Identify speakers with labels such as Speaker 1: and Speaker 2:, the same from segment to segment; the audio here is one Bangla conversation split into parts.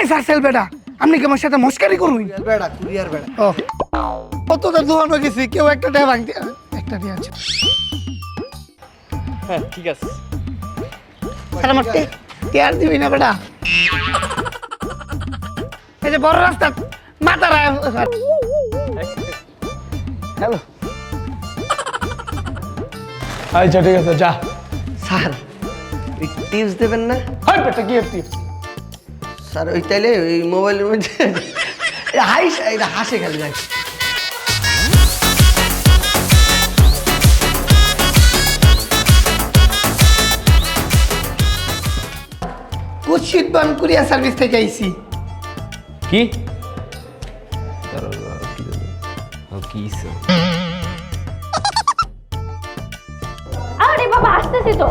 Speaker 1: এই সার্সেল বেটা আপনি কি আমার সাথে মস্কারি করুন
Speaker 2: বেড়া কুরিয়ার বেড়া
Speaker 1: ও। কত তো দোকানে গেছি কেউ একটা টাকা ভাঙতে একটা দিয়ে আছে।
Speaker 3: হ্যাঁ ঠিক আছে।
Speaker 1: স্যার আমার টে- দিবি না বেটা। এই যে বড় রাস্তা মাথা হ্যালো। আচ্ছা ঠিক আছে যা।
Speaker 2: স্যার টিপস দেবেন না?
Speaker 1: হাই বেটা কি টিপস
Speaker 2: স্যার ওই তাইলে ওই মোবাইলের মধ্যে এটা হাইস এটা হাসে খালি ভাই
Speaker 1: কুৎসিত বান কুরিয়ার সার্ভিস থেকে আইছি।
Speaker 3: কি?
Speaker 4: আরে বাবা আসতেছি তো।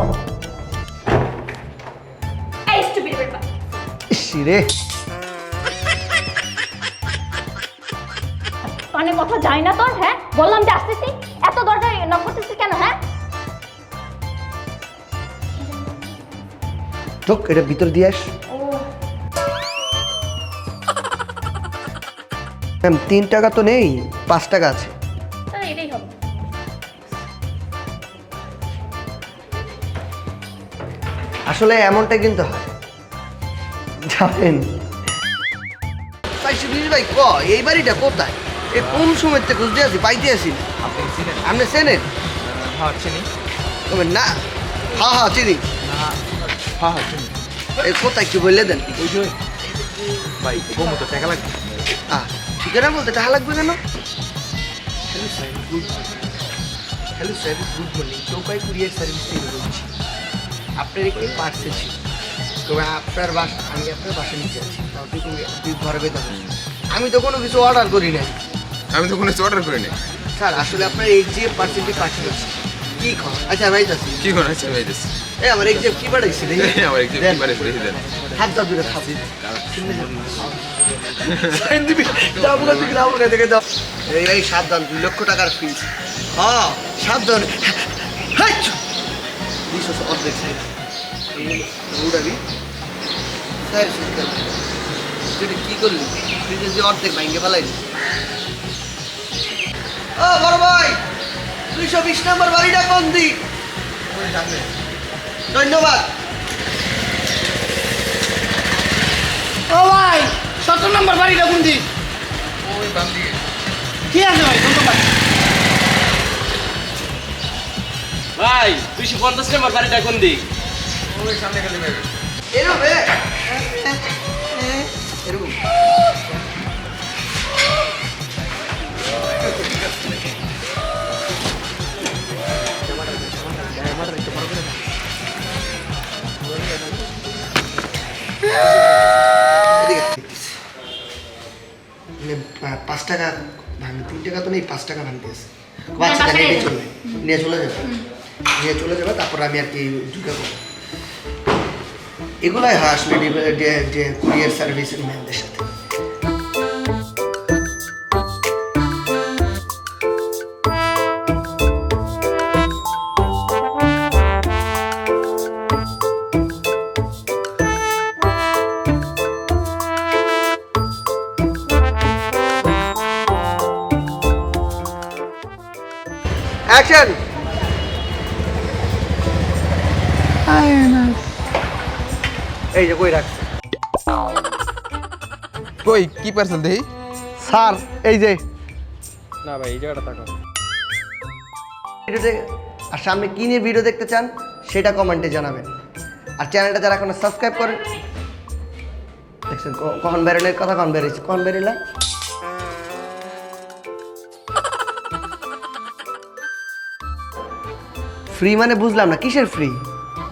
Speaker 2: ইসিরে
Speaker 4: কানে কথা যায় না তোর হ্যাঁ? বললাম যে আসতেছি। এত দরকার নক করতেছিস কেন হ্যাঁ?
Speaker 2: ঢোক এটা ভিতর দিয়ে আস ম্যাম তিন টাকা তো নেই পাঁচ টাকা আছে।
Speaker 4: এটাই হবে।
Speaker 2: আসলে এমনটা কিন্তু হয়। পাইছি বুঝি ভাই ক এই বাড়িটা কোথায়? এই কোন সময় থেকে খুঁজতে আছি পাইতে আসি আপনি চেনেন?
Speaker 3: হ্যাঁ চিনি।
Speaker 2: তবে না। হ্যাঁ হ্যাঁ চিনি?
Speaker 3: হ্যাঁ হ্যাঁ চিনি।
Speaker 2: এই কোথায় কি বললে দেন।
Speaker 3: ওই যে ভাই বমু তো টাকা লাগবে।
Speaker 2: আহ ঠিকানা বলতে টাকা লাগবে কেন?
Speaker 3: Hello sir good hello sir good morning. চৌকাই courier service থেকে বলছি।
Speaker 2: আপনার একটি পার্সেল ছিল। তবে আপনার বাসা আমি আপনার বাসা নিচে আছি তাও তুই তুই ঘরে বেতন আমি তো কোনো কিছু অর্ডার করি নাই।
Speaker 5: আমি তো কোনো কিছু অর্ডার করিনি
Speaker 2: স্যার আসলে আপনার এই যে পার্সেলটি পাঠিয়েছি কি খাওয়া আচ্ছা ভাই যাচ্ছি
Speaker 5: কি করে আচ্ছা ভাই দিস
Speaker 2: এই আমার যে কি পাঠাইছি দেখি
Speaker 5: আমার একটু
Speaker 2: দেন।
Speaker 5: মানে করে দেন।
Speaker 2: হাত দাও দুটো খাব না না দেখে এই সাবধান দুই লক্ষ টাকার ফিস হ্যাঁ সাবধান। দুইশো অর্ধেক সাইড উড়াবি স্যার তুই কি করলি তুই যে অর্ধেক ভাঙ্গে ফেলাইলি ও বড় ভাই দুইশো বিশ নম্বর বাড়িটা কোন দিক ধন্যবাদ
Speaker 1: ও ভাই সতেরো নম্বর বাড়িটা কোন দিক
Speaker 5: ওই বাম
Speaker 1: ঠিক আছে ভাই ধন্যবাদ
Speaker 3: ভাই, দুইশো পঞ্চাশ নম্বর বাড়িটা কোন দিক?
Speaker 5: ওই সামনে গেলে ভাই
Speaker 2: এরকম এরকম এদিকে দেখতেছি। আহ, পাঁচ টাকা ভাঙে তিন টাকা তো নেই পাঁচ টাকা ভাঙতে আছে। আচ্ছা
Speaker 4: বাসায়
Speaker 2: নিয়ে
Speaker 4: নিয়ে
Speaker 2: চলে নিয়ে চলে যাবে। নিয়ে চলে যাবে তারপর আমি আর কি ঢুকে করব। এগুলাই যে কুরিয়ার সার্ভিসের ম্যানদের সাথে। অ্যাকশন এই যে কই রাখছে?
Speaker 5: কই কি পার্সেল দেই?
Speaker 2: স্যার এই যে।
Speaker 3: না ভাই এই জায়গাটা তাকাও।
Speaker 2: ভিডিও দেখ- আর সামনে কি নিয়ে ভিডিও দেখতে চান সেটা কমেন্টে জানাবেন। আর চ্যানেলটা যারা এখনও সাবস্ক্রাইব করেন দেখছেন কখন বেরোনের কথা কখন বেরিয়েছে কখন বেরোলা? ফ্রি মানে বুঝলাম না কিসের ফ্রি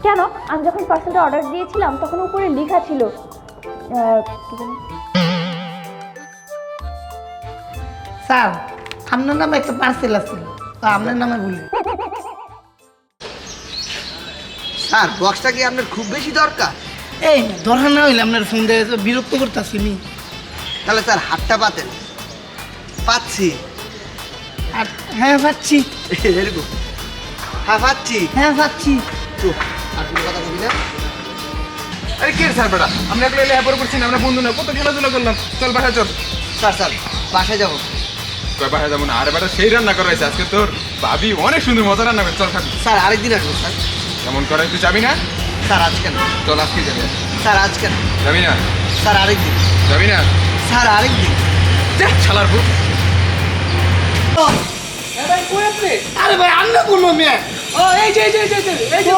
Speaker 4: কেন আমি যখন পার্সেলটা অর্ডার দিয়েছিলাম তখন উপরে লেখা ছিল?
Speaker 1: স্যার আপনার নামে একটা পার্সেল আছে তো আপনার নামে বলি।
Speaker 2: স্যার বক্সটা কি আপনার খুব বেশি দরকার?
Speaker 1: এই দরকার না হইলে আপনার ফোন দিয়ে বিরক্ত করতেছি নি
Speaker 2: তাহলে স্যার হাতটা পাতেন। পাচ্ছি।
Speaker 1: আর হ্যাঁ পাচ্ছি।
Speaker 2: এরকম। হ্যাঁ পাচ্ছি।
Speaker 1: হ্যাঁ পাচ্ছি।
Speaker 2: চুপ। আর কথা বলি না
Speaker 5: আরে কে স্যার বেটা? আমরা একলা লেহা পরে করছি না আমরা বন্ধু না কত খেলাধুলা করলাম। চল বাসায় চল।
Speaker 2: স্যার স্যার বাসায় যাব।
Speaker 5: কয় বাসায় যাব না। আরে বেটা সেই রান্না করা হয়েছে আজকে তোর। ভাবি অনেক সুন্দর মজা রান্না করে। চল খাবি।
Speaker 2: স্যার আরেকদিন আসব স্যার।
Speaker 5: কেমন করে তুই যাবি না?
Speaker 2: স্যার আজ কেন
Speaker 5: চল আজকে যাবি।
Speaker 2: স্যার আজ কেন
Speaker 5: যাবি না?
Speaker 2: স্যার আরেকদিন।
Speaker 5: যাবি না?
Speaker 2: স্যার আরেকদিন।
Speaker 5: যা ছালার বুক
Speaker 1: আরে ভাই আন্না কোনো মেয়ে?
Speaker 3: ও এই যে এই যে এই যে এই যে,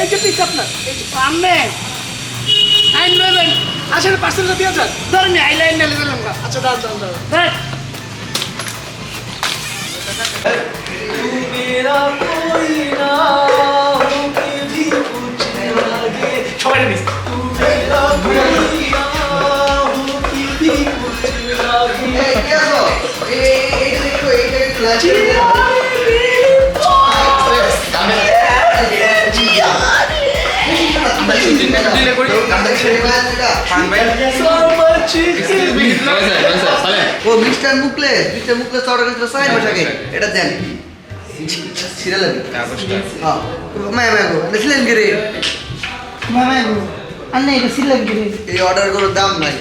Speaker 3: এই যে পিস আপনার এই যে
Speaker 1: আন্নে আইন নেবেন
Speaker 3: আসলে পার্সেলটা দিয়ে যান
Speaker 1: ধর আমি আইলাইন নেলে গেলাম
Speaker 3: আচ্ছা দাঁড়ান দাঁড়ান দাঁড়ান
Speaker 1: দেখ
Speaker 3: সবাই নিস
Speaker 2: এই ও অর্ডার এটা দেন সিরিয়াল হ্যাঁ মায়া মায়া গো দেখলেন কি রে
Speaker 1: মামা গো আন্নে এটা সিলেক্ট করে
Speaker 2: এই অর্ডারগুলোর দাম নাই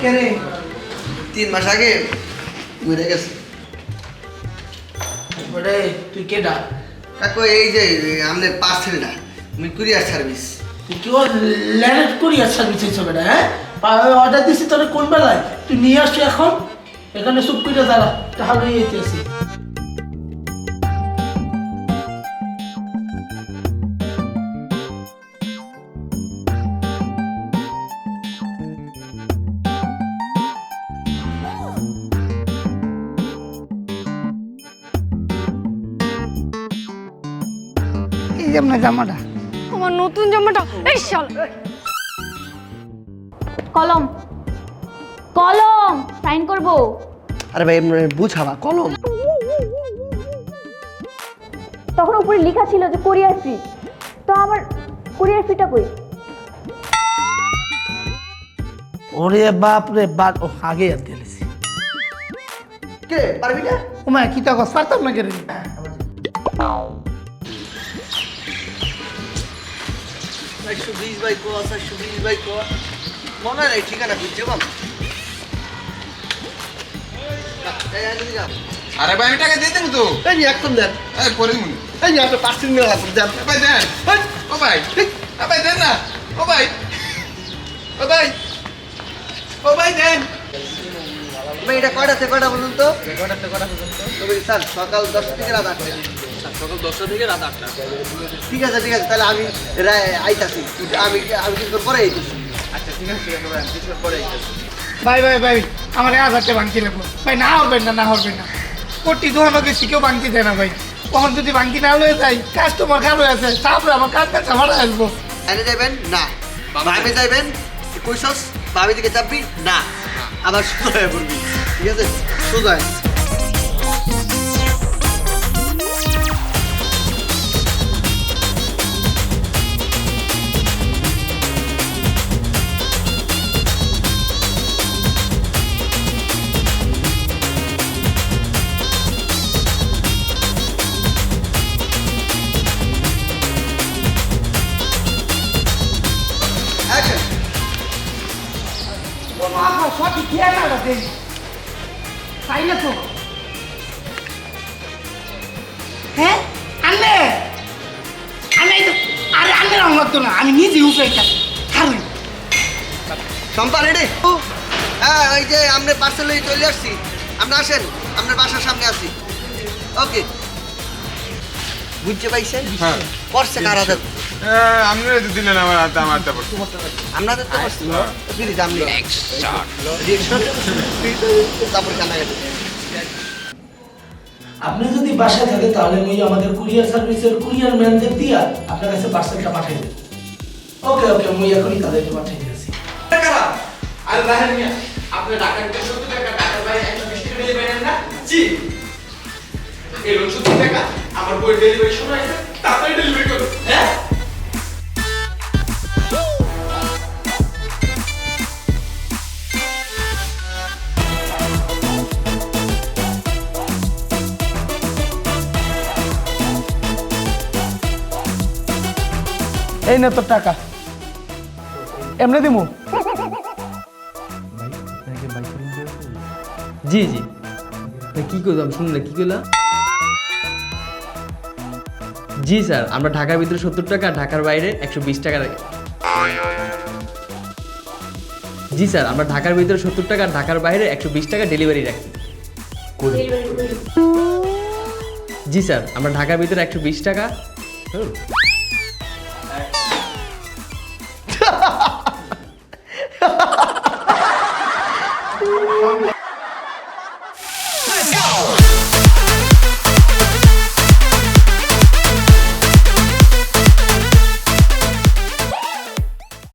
Speaker 1: কে রে
Speaker 2: তিন মাস আগে মরে গেছে
Speaker 1: তুই কেডা
Speaker 2: কাকু এই যে, আমাদের পার্সেলটা আমি কুরিয়ার সার্ভিস
Speaker 1: তুই কি ও ল্যান্ড কুরিয়ার সার্ভিস হিসেবে না হ্যাঁ অর্ডার বেলায়? তুই নিয়ে এখন। এখানে করে জামাটা।
Speaker 4: নতুন জামাটা। এই শাল কলম। কলম। সাইন করব।
Speaker 2: আরে ভাই বুঝাবা কলম।
Speaker 4: তখন উপরে লেখা ছিল যে কোরিয়ার ফ্রি তো আমার কোরিয়ার ফ্রিটা কই?
Speaker 1: ওরে বাপ রে বাপ। ও আগে আর দিয়েছি
Speaker 2: কে? পারবি না?
Speaker 1: ও মা কি তা কস পারতাম না কেন?
Speaker 2: বিশ বাই বিশ কস মনে নেই ঠিকানা বুঝছে বাম।
Speaker 5: আরে ভাই আমি টাকা দিয়ে দেবো তো।
Speaker 2: এই একদম দেন।
Speaker 5: এই পরে দিবো।
Speaker 2: এই যে আপনার পার্সেল নিয়ে আসুন দেন।
Speaker 5: ভাই দেন। ও ভাই ভাই দেন না। ও ভাই। ও ভাই। ও ভাই দেন।
Speaker 2: ভাই এটা কয়টা থেকে কয়টা পর্যন্ত তবে স্যার সকাল দশটা থেকে রাত আটটা
Speaker 3: সকাল দশটা থেকে রাত আটটা।
Speaker 2: ঠিক আছে ঠিক আছে তাহলে আমি আইতাছি। আমি আমি কিছু পরে আইতেছি।
Speaker 5: আচ্ছা ঠিক আছে ঠিক আছে ভাই কিছুক্ষণ পরে আইতেছি।
Speaker 1: ভাই ভাই ভাই আমার এক হাজারটা ভাঙতি লাগবো। ভাই না হবেন না না হবেন না। কোটি দোকানো গেছি কেউ ভাঙতি দেয় না ভাই। কখন যদি ভাঙতি না লয়ে যাই কাস্টমার খারাপ হয়ে আছে তারপরে আমার কাজ কাছে আমার আসব।
Speaker 2: এনে যাবেন না। ভাবে যাইবেন। কইসস ভাবে দিকে চাপবি? না। আবার সোজা হয়ে পড়বি। ঠিক আছে? সোজা
Speaker 1: সঠিক ঠিকানাটা দেন তাই না তো? হ্যাঁ? আনলে আনলে তো আরে আনলে আমার তো না আমি নিজে উঠে এটা ছাড়ুন
Speaker 2: সম্পা রেডি হ্যাঁ ওই যে আমরা পার্সেল হয়ে চলে আসছি। আমরা আসেন আমরা বাসার সামনে আছি। ওকে বুঝতে পাইছেন?
Speaker 5: হ্যাঁ।
Speaker 2: পড়ছে কারা দেব?
Speaker 5: আপনি দিলেন আমার হাতে আমার হাতে পড়ছে।
Speaker 2: আপনাদের তো পড়ছে প্লিজ আপনি তারপরে কান্নাকাটি
Speaker 1: আপনি যদি বাসায় থাকে তাহলে আমি আমাদের কুরিয়ার সার্ভিসের কুরিয়ার ম্যানদের দিয়া আপনার কাছে পার্সেলটা পাঠিয়ে দেব। ওকে ওকে আমি এখনই তাদেরকে পাঠিয়ে দিয়েছি।
Speaker 3: আর রাহেন মিয়া আপনি ঢাকা নিতে সত্তর টাকা ঢাকার বাইরে একশো বিশ টাকা ডেলিভারি না? জি এলো সত্তর টাকা আমার বইয়ের ডেলিভারি সময় আছে তাড়াতাড়ি ডেলিভারি করুন। হ্যাঁ?
Speaker 1: এই না তোর টাকা। এমনি দিমু।
Speaker 6: জি জি। কি করলাম শুনুন না কি করলাম জি স্যার আমরা ঢাকার ভিতরে সত্তর টাকা ঢাকার বাইরে একশো বিশ টাকা রাখি। জি স্যার আমরা ঢাকার ভিতরে সত্তর টাকা ঢাকার বাইরে একশো বিশ টাকা ডেলিভারি রাখি। জি স্যার আমরা ঢাকার ভিতরে একশো বিশ টাকা